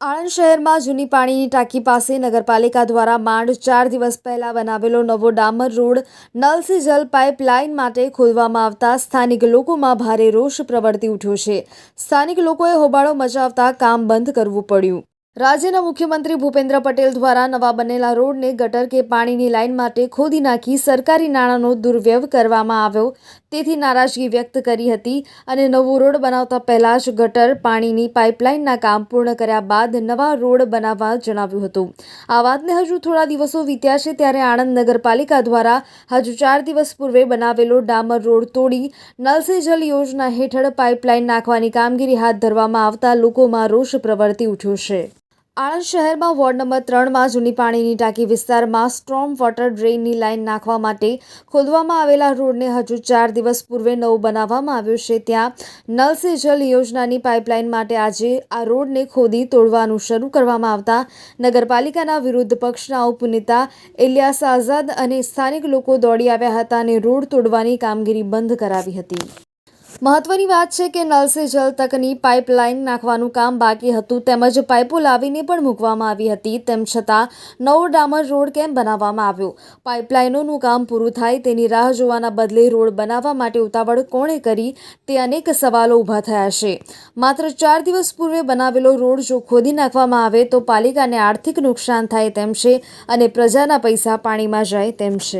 આણંદ શહેરમાં જૂની પાણીની ટાંકી પાસે નગરપાલિકા દ્વારા માંડ ચાર દિવસ પહેલા બનાવેલો નવો ડામર રોડ નલ સે જલ પાઇપલાઇન માટે ખોલવામાં આવતા સ્થાનિક લોકોમાં ભારે રોષ પ્રવર્તી ઉઠ્યો છે. સ્થાનિક લોકોએ હોબાળો મચાવતા કામ બંધ કરવું પડ્યું. રાજ્યના મુખ્યમંત્રી ભૂપેન્દ્ર પટેલ દ્વારા નવા બનેલા રોડને ગટર કે પાણીની લાઇન માટે ખોદી નાખી સરકારી નાણાંનો દુર્વ્યવ કરવામાં આવ્યો. તેથી નારાજગી વ્યક્ત કરી હતી અને નવો રોડ બનાવતા પહેલાં જ ગટર, પાણીની પાઇપલાઇનના કામ પૂર્ણ કર્યા બાદ નવા રોડ બનાવવા જણાવ્યું હતું. આ વાતને હજુ થોડા દિવસો વીત્યા છે ત્યારે આણંદ નગરપાલિકા દ્વારા હજુ ચાર દિવસ પૂર્વે બનાવેલો ડામર રોડ તોડી નલ સે જલ યોજના હેઠળ પાઇપલાઇન નાખવાની કામગીરી હાથ ધરવામાં આવતા લોકોમાં રોષ પ્રવર્તી ઉઠ્યો છે. આણંદ શહેરમાં વોર્ડ નંબર ત્રણમાં જૂની પાણીની ટાંકી વિસ્તારમાં સ્ટ્રોમ વોટર ડ્રેઇનની લાઇન નાખવા માટે ખોદવામાં આવેલા રોડને હજુ ચાર દિવસ પૂર્વે નવું બનાવવામાં આવ્યો છે. ત્યાં નલ સે જલ યોજનાની પાઇપલાઇન માટે આજે આ રોડને ખોદી તોડવાનું શરૂ કરવામાં આવતા નગરપાલિકાના વિરુદ્ધ પક્ષના ઉપનેતા ઇલિયાસ આઝાદ અને સ્થાનિક લોકો દોડી આવ્યા હતા અને રોડ તોડવાની કામગીરી બંધ કરાવી હતી. મહત્વની વાત છે કે નલ સે જલ તકની પાઇપલાઇન નાખવાનું કામ બાકી હતું. તેમજ પાઇપો લાવીને પણ મૂકવામાં આવી હતી. તેમ છતાં નવો ડામર રોડ કેમ બનાવવામાં આવ્યો? પાઇપલાઇનોનું કામ પૂરું થાય તેની રાહ જોવાના બદલે રોડ બનાવવા માટે ઉતાવળ કોણે કરી તે અનેક સવાલો ઊભા થયા છે. માત્ર ચાર દિવસ પૂર્વે બનાવેલો રોડ જો ખોદી નાખવામાં આવે તો પાલિકાને આર્થિક નુકસાન થાય તેમ છે અને પ્રજાના પૈસા પાણીમાં જાય તેમ છે.